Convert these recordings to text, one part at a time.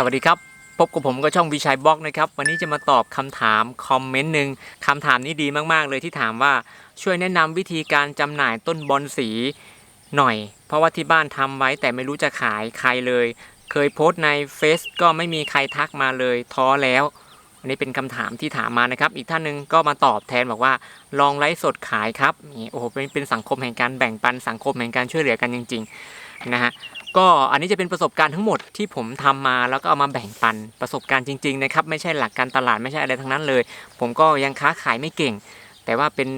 สวัสดีครับ พบกับผมก็ช่องวิชัยบล็อกนะครับ วันนี้จะมาตอบคำถามคอมเมนต์หนึ่งคำถามนี้ดีมากๆ เลยที่ถามว่าช่วยแนะนำวิธีการจำหน่ายต้นบอนสีหน่อย เพราะว่าที่บ้านทำไว้แต่ไม่รู้จะขายใครเลย เคยโพสต์ในเฟซก็ไม่มีใครทักมาเลย ท้อแล้วอันนี้เป็นคำถามที่ถามมานะครับ อีกท่านหนึ่งก็มาตอบแทนบอกว่า ลองไลฟ์สดขายครับโอ้โหเป็นเป็นสังคมแห่งการแบ่งปันสังคมแห่งการช่วยเหลือกันจริง ๆ นะฮะ ก็อันนี้จะเป็นประสบการณ์ทั้งหมดที่ผมทำมาแล้วก็เอามาแบ่งปันประสบการณ์จริงๆนะครับไม่ใช่หลักการตลาดไม่ใช่อะไรทั้งนั้นเลย ผมก็ยังค้าขายไม่เก่ง แต่ว่าเป็น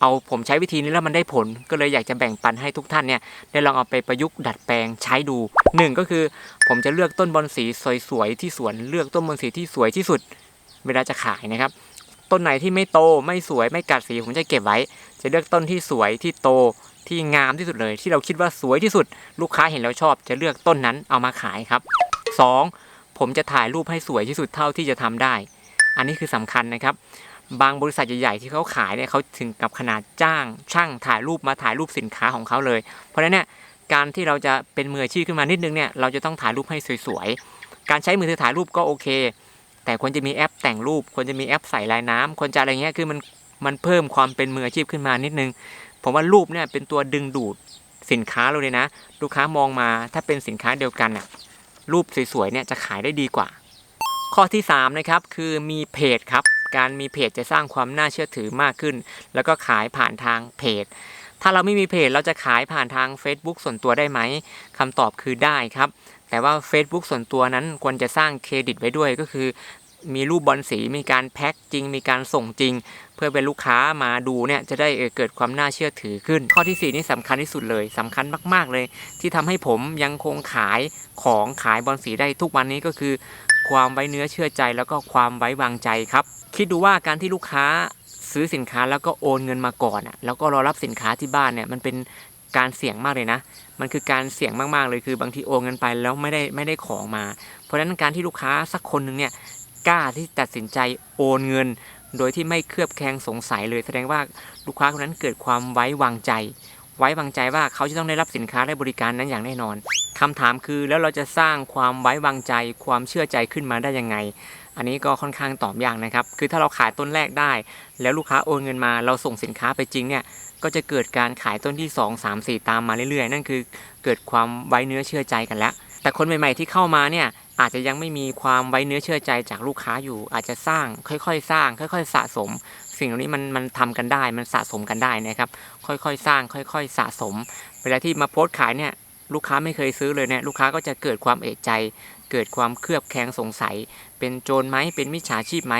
เอาผมใช้วิธีนี้แล้วมันได้ผล ก็เลยอยากจะแบ่งปันให้ทุกท่านเนี่ยได้ลองเอาไปประยุกต์ดัดแปลงใช้ดูหนึ่งก็คือ ผมจะเลือกต้นบอนสีสวยๆที่สวนเลือกต้นบอนสีที่สวยที่สุด เวลาจะขายนะครับ ต้นไหนที่ไม่โตไม่สวยไม่กัดสีผมจะเก็บไว้ จะเลือกต้นที่สวยที่โต ที่งามที่สุดเลย ที่เราคิดว่าสวยที่สุด ลูกค้าเห็นแล้วชอบ จะเลือกต้นนั้นเอามาขายครับ 2. ผมจะถ่ายรูปให้สวยที่สุดเท่าที่จะทำได้ อันนี้คือสำคัญนะครับ บางบริษัทใหญ่ๆที่เขาขายเนี่ยเขาถึงกับขนาดจ้าง ช่างถ่ายรูปมาถ่ายรูปสินค้าของเขาเลย เพราะฉะนั้นเนี่ยการที่เราจะเป็นมืออาชีพขึ้นมานิดนึงเนี่ยเราจะต้องถ่ายรูปให้สวยๆ การใช้มือถือถ่ายรูปก็โอเค แต่ควรจะมีแอปแต่งรูปควรจะมีแอปใส่ลายน้ำควรจะอะไรเงี้ยคือมันมันเพิ่มความเป็นมืออาชีพขึ้นมานิดนึง ผมว่ารูปเนี่ยเป็นตัวดึงดูดสินค้าเราเลยนะ ลูกค้ามองมาถ้าเป็นสินค้าเดียวกันน่ะรูปสวยๆเนี่ยจะขายได้ดีกว่า ข้อที่3นะครับคือมีเพจครับ การมีเพจจะสร้างความน่าเชื่อถือมากขึ้น แล้วก็ขายผ่านทางเพจ ถ้าเราไม่มีเพจเราจะขายผ่านทาง Facebook ส่วนตัวได้ไหมคำตอบคือได้ครับ แต่ว่า Facebook ส่วนตัวนั้นควรจะสร้างเครดิตไว้ด้วยก็คือ มีรูปบอลสีมีการแพ็คจริง มีการส่งจริง เพื่อเป็นลูกค้ามาดูเนี่ยจะได้เกิดความน่าเชื่อถือขึ้น ข้อที่ 4 นี่สำคัญที่สุดเลยสำคัญมาก ๆเลย ที่ทำให้ผมยังคงขายของขายบอลสีได้ทุกวันนี้ก็คือ ความไว้เนื้อเชื่อใจแล้วก็ความไว้วางใจครับ คิดดูว่าการที่ลูกค้าซื้อสินค้าแล้วก็โอนเงินมาก่อนอะแล้วก็รอรับสินค้าที่บ้านเนี่ยมันเป็นการเสี่ยงมากเลยนะ มันคือการเสี่ยงมากๆเลยคือบางทีโอนเงินไปแล้วไม่ได้ไม่ได้ของมา เพราะฉะนั้นการที่ลูกค้าสักคนหนึ่งเนี่ย กล้าที่ตัดสินใจโอนเงิน โดยที่ไม่เคลือบแคลงสงสัยเลย แสดงว่าลูกค้าคนนั้นเกิดความไว้วางใจ ไว้วางใจว่าเขาจะต้องได้รับสินค้าและบริการนั้นอย่างแน่นอนคำถามคือแล้วเราจะสร้างความไว้วางใจ ความเชื่อใจขึ้นมาได้ยังไง อันนี้ก็ค่อนข้างตอบยากนะครับ คือถ้าเราขายต้นแรกได้ แล้วลูกค้าโอนเงินมา เราส่งสินค้าไปจริงเนี่ยก็จะเกิดการขายต้นที่ 2 3 4 ตามมาเรื่อยๆ นั่นคือเกิดความไว้เนื้อเชื่อใจกันแล้ว แต่คนใหม่ ๆ ที่เข้ามาเนี่ย อาจจะยังไม่มีความไว้เนื้อเชื่อใจจากลูกค้าอยู่ อาจจะสร้างค่อยๆ สร้าง ค่อย ๆ สะสม สิ่งเหล่านี้มันมันทำกันได้มันสะสมกันได้นะครับ ค่อยๆ สร้าง ค่อย ๆ สะสม เวลาที่มาโพสต์ขายเนี่ยลูกค้าไม่เคยซื้อเลยเนี่ยลูกค้าก็จะเกิดความเอะใจ เกิดความเคลือบแคลงสงสัย เป็นโจรไหมเป็นมิจฉาชีพไหม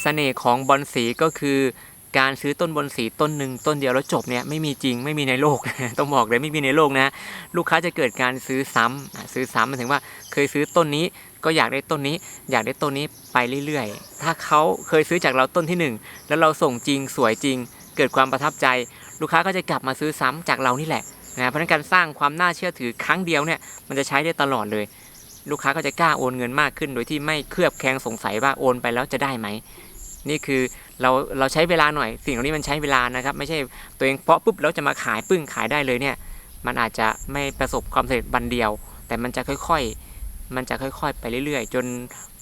เสน่ห์ของบอลสีก็คือ การซื้อต้นบนสีต้นหนึ่งต้นเดียวแล้วจบเนี่ยไม่มีจริงไม่มีในโลก ต้องบอกเลยไม่มีในโลกนะลูกค้าจะเกิดการซื้อซ้ำอะซื้อซ้ำหมายถึงว่าเคยซื้อต้นนี้ก็อยากได้ต้นนี้ อยากได้ต้นนี้ไปเรื่อยๆ ถ้าเขาเคยซื้อจากเราต้นที่หนึ่งแล้วเราส่งจริงสวยจริง เกิดความประทับใจ ลูกค้าก็จะกลับมาซื้อซ้ำจากเรานี่แหละนะเพราะฉะนั้นการสร้างความน่าเชื่อถือครั้งเดียวเนี่ยมันจะใช้ได้ตลอดเลย ลูกค้าก็จะกล้าโอนเงินมากขึ้น โดยที่ไม่เคลือบแคลงสงสัยว่าโอนไปแล้วจะได้ไหม นี่คือเราเราใช้เวลาหน่อย สิ่งเหล่านี้มันใช้เวลานะครับ ไม่ใช่ตัวเองเพาะปุ๊บแล้วจะมาขายปึ้งขายได้เลยเนี่ย มันอาจจะไม่ประสบความสำเร็จวันเดียว แต่มันจะค่อยๆ มันจะค่อยๆ ไปเรื่อยๆ จน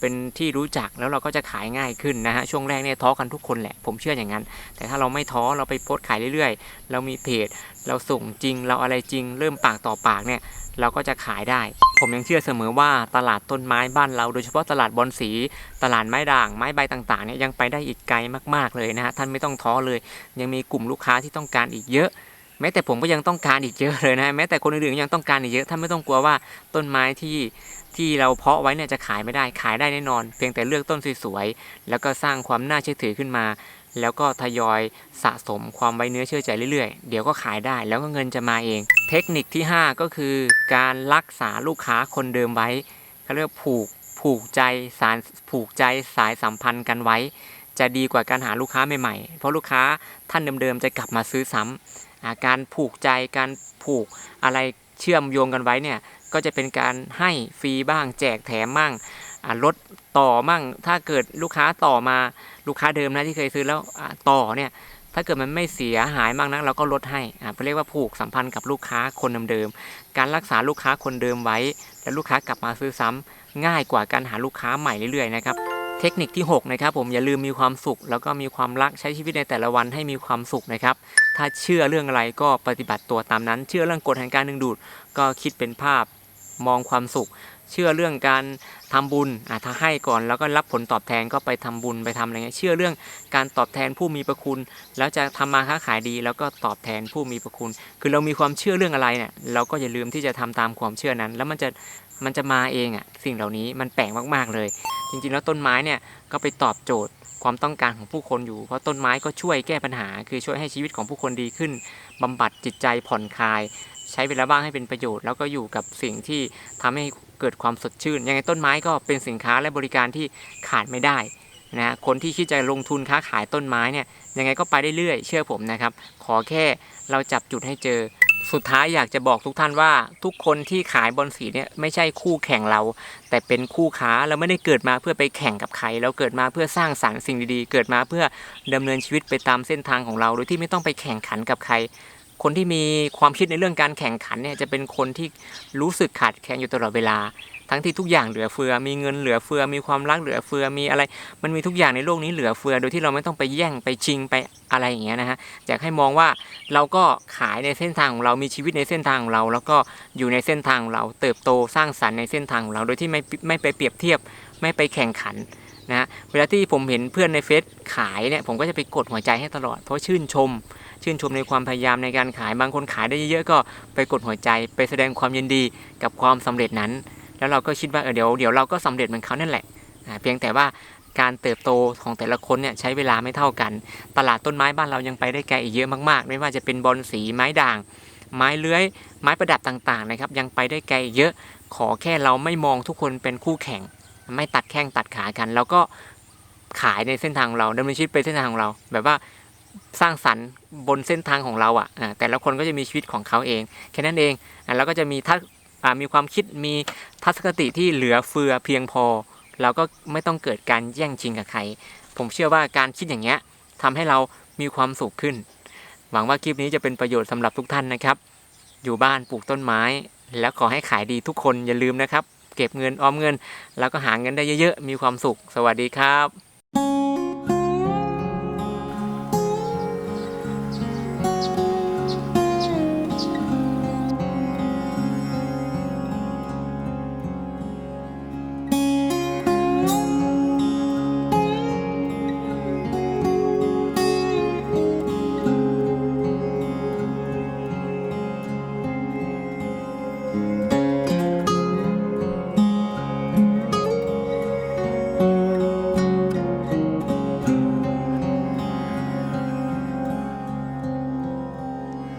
เป็นที่รู้จักแล้วเราก็จะขายง่ายขึ้นนะฮะช่วงแรกเนี่ยท้อกันทุกคนแหละผมเชื่ออย่างนั้น แต่ถ้าเราไม่ท้อเราไปโพสต์ขายเรื่อยๆ เรามีเพจ เราส่งจริง เราอะไรจริง เริ่มปากต่อปากเนี่ยเราก็จะขายได้ ผมยังเชื่อเสมอว่าตลาดต้นไม้บ้านเราโดยเฉพาะตลาดบอนสี ตลาดไม้ด่าง ไม้ใบต่างๆเนี่ยยังไปได้อีกไกลมากๆเลยนะฮะท่านไม่ต้องท้อเลย ยังมีกลุ่มลูกค้าที่ต้องการอีกเยอะ แม้แต่ผมก็ยังต้องการอีกเยอะเลยนะแม้แต่คนอื่นๆยังต้องการอีกเยอะท่านไม่ต้องกลัวว่าต้นไม้ที่ที่เราเพาะไว้เนี่ยจะขายไม่ได้ขายได้แน่นอน เพียงแต่เลือกต้นสวยๆแล้วก็สร้างความน่าเชื่อถือขึ้นมา แล้วก็ทยอยสะสมความไว้เนื้อเชื่อใจเรื่อยๆ เดี๋ยวก็ขายได้แล้วก็เงินจะมาเอง เทคนิคที่ 5 ก็คือการรักษาลูกค้าคนเดิมไว้เขาเรียกว่าผูกผูกใจสารผูกใจสายสัมพันธ์กันไว้ จะดีกว่าการหาลูกค้าใหม่ๆ เพราะลูกค้าท่านเดิมๆจะกลับมาซื้อซ้ำอ่า การผูกใจการผูกอะไรเชื่อมโยงกันไว้เนี่ยก็จะเป็นการให้ฟรีบ้างแจกแถมบ้างลดต่อมั่ง ถ้าเกิดลูกค้าต่อมาลูกค้าเดิมนะที่เคยซื้อแล้วต่อเนี่ยถ้าเกิดมันไม่เสียหายมากนักเราก็ลดให้อ่าเรียกว่าผูกสัมพันธ์กับลูกค้าคนเดิมๆการรักษาลูกค้าคนเดิมไว้ แล้วลูกค้ากลับมาซื้อซ้ำง่ายกว่าการหาลูกค้าใหม่เรื่อยๆนะครับ เทคนิคที่ 6 นะครับผมอย่าลืมมีความสุข แล้วก็มีความรักใช้ชีวิตในแต่ละวันให้มีความสุขนะครับ ถ้าเชื่อเรื่องอะไรก็ปฏิบัติตัวตามนั้น เชื่อเรื่องกฎแห่งการดึงดูด ก็คิดเป็นภาพมองความสุข เชื่อเรื่องการทำบุญอะถ้าให้ก่อนแล้วก็รับผลตอบแทนก็ไปทำบุญไปทำอะไรเงี้ยเชื่อเรื่องการตอบแทนผู้มีพระคุณ แล้วจะทำมาค้าขายดี แล้วก็ตอบแทนผู้มีพระคุณ คือเรามีความเชื่อเรื่องอะไรเนี่ยเราก็อย่าลืมที่จะทำตามความเชื่อนั้น แล้วมันจะ มันจะมาเองอะสิ่งเหล่านี้มันแปลกมากๆเลย จริงๆแล้วต้นไม้เนี่ยก็ไปตอบโจทย์ความต้องการของผู้คนอยู่ เพราะต้นไม้ก็ช่วยแก้ปัญหา คือช่วยให้ชีวิตของผู้คนดีขึ้นบำบัดจิตใจผ่อนคลาย ใช้เวลาบ้างให้เป็นประโยชน์ แล้วก็อยู่กับสิ่งที่ทำให้เกิดความสดชื่น ยังไงต้นไม้ก็เป็นสินค้าและบริการที่ขาดไม่ได้นะฮะคนที่คิดจะลงทุนค้าขายต้นไม้เนี่ยยังไงก็ไปได้เรื่อยเชื่อผมนะครับ ขอแค่เราจับจุดให้เจอ สุดท้ายอยากจะบอกทุกท่านว่าทุกคนที่ขายบอลสีเนี่ยไม่ใช่คู่แข่งเรา แต่เป็นคู่ค้าเราไม่ได้เกิดมาเพื่อไปแข่งกับใครเราเกิดมาเพื่อสร้างสรรค์สิ่งดีๆ เกิดมาเพื่อดำเนินชีวิตไปตามเส้นทางของเรา โดยที่ไม่ต้องไปแข่งขันกับใคร คนที่มีความคิดในเรื่องการแข่งขันเนี่ยจะเป็นคนที่รู้สึกขาดแคลนอยู่ตลอดเวลา ทั้งที่ทุกอย่างเหลือเฟือ มีเงินเหลือเฟือ มีความรักเหลือเฟือ มีอะไร มันมีทุกอย่างในโลกนี้เหลือเฟือ โดยที่เราไม่ต้องไปแย่งไปชิงไปอะไรอย่างเงี้ยนะฮะ อยากให้มองว่าเราก็ขายในเส้นทางของเรา มีชีวิตในเส้นทางของเรา แล้วก็อยู่ในเส้นทางของเรา เติบโตสร้างสรรค์ในเส้นทางของเรา โดยที่ไม่ไม่ไปเปรียบเทียบ ไม่ไปแข่งขันนะฮะเวลาที่ผมเห็นเพื่อนในเฟซขายเนี่ย ผมก็จะไปกดหัวใจให้ตลอด เพราะชื่นชม ชื่นชมในความพยายามในการขายบางคนขายได้เยอะๆก็ไปกดหัวใจไปแสดงความยินดีกับความสำเร็จนั้น แล้วเราก็คิดว่าเออเดี๋ยวเดี๋ยวเราก็สำเร็จเหมือนเขานั่นแหละเพียงแต่ว่าการเติบโตของแต่ละคนเนี่ยใช้เวลาไม่เท่ากัน ตลาดต้นไม้บ้านเรายังไปได้ไกลอีกเยอะมากๆ ไม่ว่าจะเป็นบอลสีไม้ด่าง ไม้เลื้อย ไม้ประดับต่างๆนะครับยังไปได้ไกลอีกเยอะ ขอแค่เราไม่มองทุกคนเป็นคู่แข่ง ไม่ตัดแข้งตัดขากัน แล้วก็ขายในเส้นทางของเราดำเนินชีวิตไปเส้นทางของเรา แบบว่า สร้างสรรค์บนเส้นทางของเราอะอ่าแต่ละคนก็จะมีชีวิตของเขาเอง แค่นั้นเองอ่าแล้วก็จะมีทัศมีความคิดมีทัศนคติที่เหลือเฟือเพียงพอ เราก็ไม่ต้องเกิดการแย่งชิงกับใคร ผมเชื่อว่าการคิดอย่างเงี้ยทำให้เรามีความสุขขึ้น หวังว่าคลิปนี้จะเป็นประโยชน์สำหรับทุกท่านนะครับ อยู่บ้านปลูกต้นไม้ แล้วขอให้ขายดีทุกคนอย่าลืมนะครับ เก็บเงินออมเงิน แล้วก็หาเงินได้เยอะๆมีความสุข สวัสดีครับ